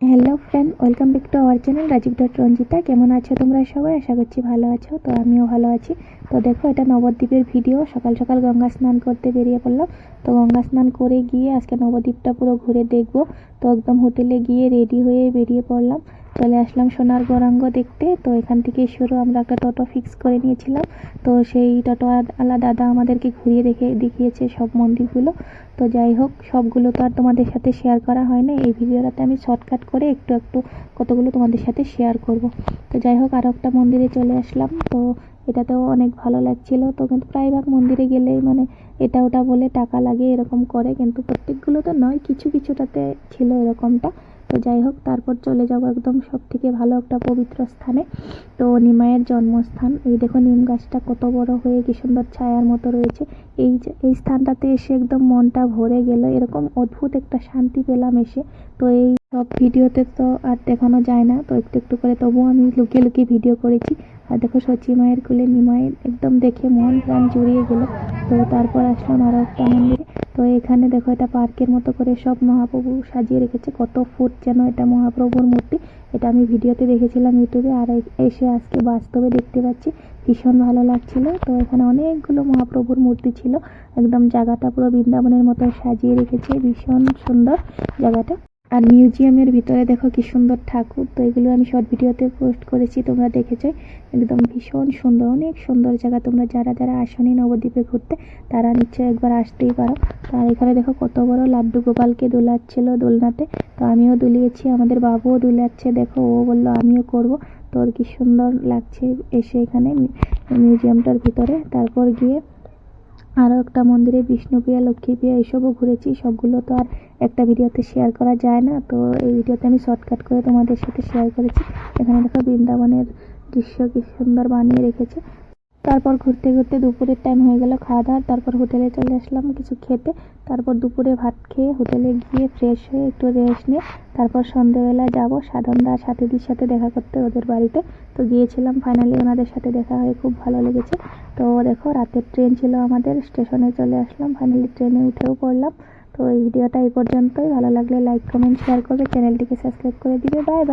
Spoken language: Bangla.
Hello friend welcome back to our channel Rajib dot Ranjita কেমন আছো তোমরা সবাই? আশা করছি ভালো আছো, তো আমিও ভালো আছি। তো দেখো, এটা নবদ্বীপের ভিডিও সকাল সকাল গঙ্গা স্নান করতে বেরিয়ে পড়লাম। তো গঙ্গা স্নান করে গিয়ে আজকে নবদ্বীপটা পুরো ঘুরে দেখব। তো একদম হোটেলে গিয়ে রেডি হয়ে বেরিয়ে পড়লাম। চলে আসলাম সোনার গৌরাঙ্গ দেখতে। তো এখান থেকে শুরু আমরা একটা টোটো ফিক্স করে নিয়েছিলাম। তো সেই টোটো আলা দাদা আমাদেরকে ঘুরিয়ে দেখে দেখিয়েছে সব মন্দিরগুলো। তো যাই হোক, সবগুলো তো আর তোমাদের সাথে শেয়ার করা হয় না এই ভিডিওটাতে আমি শর্টকাট করে একটু একটু কতগুলো তোমাদের সাথে শেয়ার করব। তো যাই হোক আরও একটা মন্দিরে চলে আসলাম। তো এটাতেও অনেক ভালো লাগছিল। তো কিন্তু প্রায়ভাগ মন্দিরে গেলেই মানে এটা ওটা বলে টাকা লাগে এরকম করে। কিন্তু প্রত্যেকগুলো তো নয়, কিছু কিছুটাতে ছিল এরকমটা। তো যাই হোক, তারপর চলে যাব একদম সব থেকে ভালো একটা পবিত্র স্থানে। তো নিমায়ের জন্মস্থান। এই দেখো নিম গাছটা কত বড় হয়ে কি সুন্দর ছায়ার মতো রয়েছে। এই এই স্থানটাতে এসে একদম মনটা ভরে গেল। এরকম অদ্ভুত একটা শান্তি পেলাম এসে। তো এই সব ভিডিওতে তো আর দেখানো যায় না। তো একটু একটু করে তবুও আমি লুকিয়ে লুকিয়ে ভিডিও করেছি। আর দেখো সচি মায়ের কোলে নিমায়ের একদম দেখে মন প্রাণ জুড়িয়ে গেল। তো তারপর আসলাম আরও একটা মন্দিরে। তো এখানে দেখো এটা পার্কের মতো করে সব মহাপ্রভু সাজিয়ে রেখেছে। কত ফুট যেন এটা মহাপ্রভুর মূর্তি। এটা আমি ভিডিওতে দেখেছিলাম ইউটিউবে আর এসে আজকে বাস্তবে দেখতে পাচ্ছি। ভীষণ ভালো লাগছিল। তো এখানে অনেকগুলো মহাপ্রভুর মূর্তি ছিল। একদম জায়গাটা পুরো বৃন্দাবনের মতো সাজিয়ে রেখেছে। ভীষণ সুন্দর জায়গাটা। আর মিউজিয়ামের ভিতরে দেখো কি সুন্দর ঠাকুর। তো এগুলো আমি শর্ট ভিডিওতে পোস্ট করেছি, তোমরা দেখেছ। একদম ভীষণ সুন্দর, অনেক সুন্দর জায়গা। তোমরা যারা যারা আসনি নবদ্বীপে ঘুরতে, তারা নিশ্চয়ই একবার আসতেই পারো। আর এখানে দেখো কত বড় লাড্ডু গোপালকে দোলাচ্ছিল দোলনাতে। তো আমিও দুলিয়েছি, আমাদের বাবুও দুলাচ্ছে, দেখো ও বলল, আমিও করব। তো কি সুন্দর লাগছে এসে এখানে মিউজিয়ামটার ভিতরে। তারপর গিয়ে আরও একটা মন্দিরে বিষ্ণুপ্রিয়া লক্ষ্মীপ্রিয়া এইসবও ঘুরেছি। সবগুলো তো আর একটা ভিডিওতে শেয়ার করা যায় না। তো এই ভিডিওতে আমি শর্টকাট করে তোমাদের সাথে শেয়ার করেছি। এখানে দেখো বৃন্দাবনের দৃশ্য কি সুন্দর বানিয়ে রেখেছে। তারপর ঘুরতে ঘুরতে দুপুরের টাইম হয়ে গেল খাওয়া দাওয়ার তারপর হোটেলে চলে আসলাম কিছু খেতে। তারপর দুপুরে ভাত খেয়ে হোটেলে গিয়ে ফ্রেশ হয়ে একটু রেস্ট নিয়ে তারপর সন্ধেবেলা যাব সাধনদা সাথীদের সাথে দেখা করতে ওদের বাড়িতে। তো গিয়েছিলাম ফাইনালি ওনাদের সাথে দেখা হয়ে খুব ভালো লেগেছে। তো দেখো রাতের ট্রেন ছিল আমাদের স্টেশনে চলে আসলাম। ফাইনালি ট্রেনে উঠেও পড়লাম। তো এই ভিডিওটা এই পর্যন্তই। ভালো লাগলে লাইক কমেন্ট শেয়ার করবে। চ্যানেলটিকে সাবস্ক্রাইব করে দিবে। Bye bye